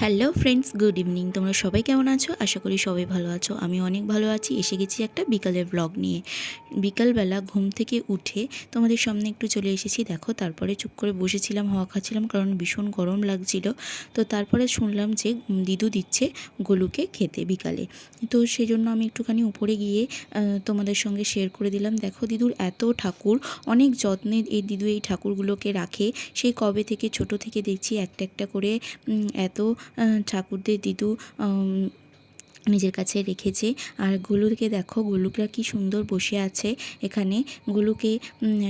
Hello friends, good evening. তোমরা সবাই কেমন আছো? আশা করি সবাই ভালো আছো। আমি অনেক ভালো আছি। এসে গেছি একটা বিকালের ব্লগ নিয়ে। বিকালবেলা ঘুম থেকে উঠে তোমাদের সামনে একটু চলে এসেছি। দেখো, তারপরে চুপ করে বসেছিলাম, হাওয়া খাচ্ছিলাম, কারণ ভীষণ গরম লাগছিল। তো তারপরে শুনলাম যে দিদু দিচ্ছে গোলুকে খেতে বিকালে। তো সেই জন্য আমি একটুখানি উপরে গিয়ে তোমাদের সঙ্গে শেয়ার করে দিলাম। দেখো দিদুর এত ঠাকুর, অনেক যত্নে এই দিদু এই ঠাকুরগুলোকে রাখে। সেই কবে থেকে, ছোট থেকে দেখছি একটা একটা করে এত ঠাকুরদের দিদু নিজের কাছে রেখেছে। আর গোলুকে দেখো, গোলুকরা কি সুন্দর বসে আছে এখানে। গোলুকে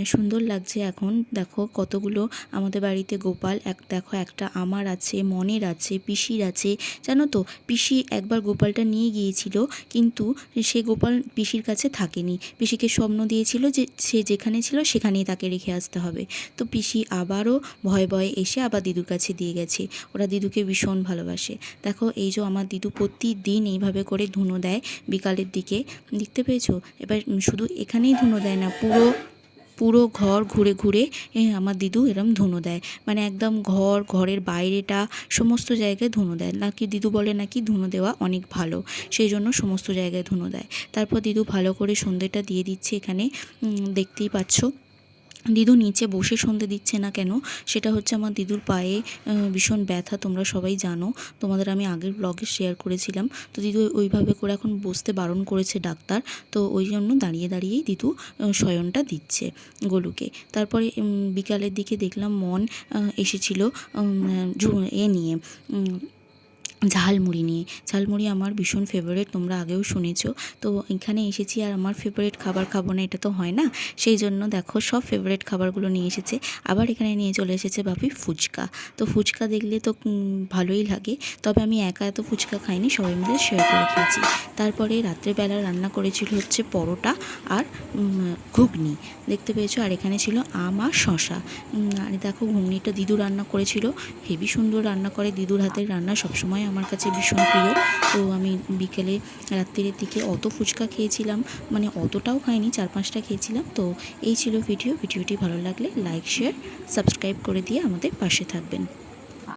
সুন্দর লাগছে এখন। দেখো কতগুলো আমাদের বাড়িতে গোপাল, এক, দেখো একটা আমার আছে, মনের আছে, পিসির আছে। জানো তো, পিসি একবার গোপালটা নিয়ে গিয়েছিল, কিন্তু সে গোপাল পিসির কাছে থাকেনি। পিসিকে স্বপ্ন দিয়েছিল যে সে যেখানে ছিল সেখানেই তাকে রেখে আসতে হবে। তো পিসি আবারও ভয়ে ভয়ে এসে আবার দিদুর কাছে দিয়ে গেছে। ওরা দিদুকে ভীষণ ভালোবাসে। দেখো এই যে আমার দিদু প্রতিদিন এইভাবে করে ধুনো দেয় বিকালের দিকে। দেখতে পেয়েছ? এবার শুধু এখানেই ধুনো দেয় না, পুরো পুরো ঘর ঘুরে ঘুরে আমার দিদু এরম ধুনো দেয়। মানে একদম ঘর, ঘরের বাইরেটা, সমস্ত জায়গায় ধুনো দেয়। নাকি দিদু বলে নাকি ধুনো দেওয়া অনেক ভালো, সেই জন্য সমস্ত জায়গায় ধুনো দেয়। তারপর দিদু ভালো করে সন্ধ্যেটা দিয়ে দিচ্ছে এখানে দেখতেই পাচ্ছ। দিদু নিচে বসে সন্ধে দিচ্ছে না কেন? সেটা হচ্ছে আমার দিদুর পায়ে ভীষণ ব্যথা, তোমরা সবাই জানো। তোমাদের আমি আগের ব্লগে শেয়ার করেছিলাম। তো দিদু ওইভাবে করে এখন বসতে বারণ করেছে ডাক্তার। তো ওই জন্য দাঁড়িয়ে দাঁড়িয়েই দিদু শয়নটা দিচ্ছে গোলুকে তারপরে বিকালের দিকে দেখলাম মন এসেছিল এ নিয়ে। ঝালমুড়ি নিয়ে। ঝালমুড়ি আমার ভীষণ ফেভারিট তোমরা আগেও শুনেছো। তো এখানে এসেছি আর আমার ফেভারিট খাবার খাব না, এটা তো হয় না। সেই জন্য দেখো, সব ফেভারিট খাবারগুলো নিয়ে এসেছে। আবার এখানে নিয়ে চলে এসেছে বাপি ফুচকা। তো ফুচকা দেখলে তো ভালোই লাগে। তবে আমি একা এত ফুচকা খাইনি, সবাই মিলে শেয়ার করে খেয়েছি। তারপরে রাত্রেবেলা রান্না করেছিল হচ্ছে পরোটা আর ঘুগনি। দেখতে পেয়েছ? আর এখানে ছিল আম আর শশা আর দেখো, ঘুগনিটা দিদু রান্না করেছিল। হেবি সুন্দর রান্না করে। দিদুর হাতের রান্না সবসময় আমার কাছে ভীষণ প্রিয়। তো আমি বিকেলে রাত্রির দিকে অত ফুচকা খেয়েছিলাম মানে অতটাও খাইনি, চার পাঁচটা খেয়েছিলাম। তো এই ছিল ভিডিও, ভিডিওটি ভালো লাগলে লাইক, শেয়ার, সাবস্ক্রাইব করে দিয়ে আমাদের পাশে থাকবেন।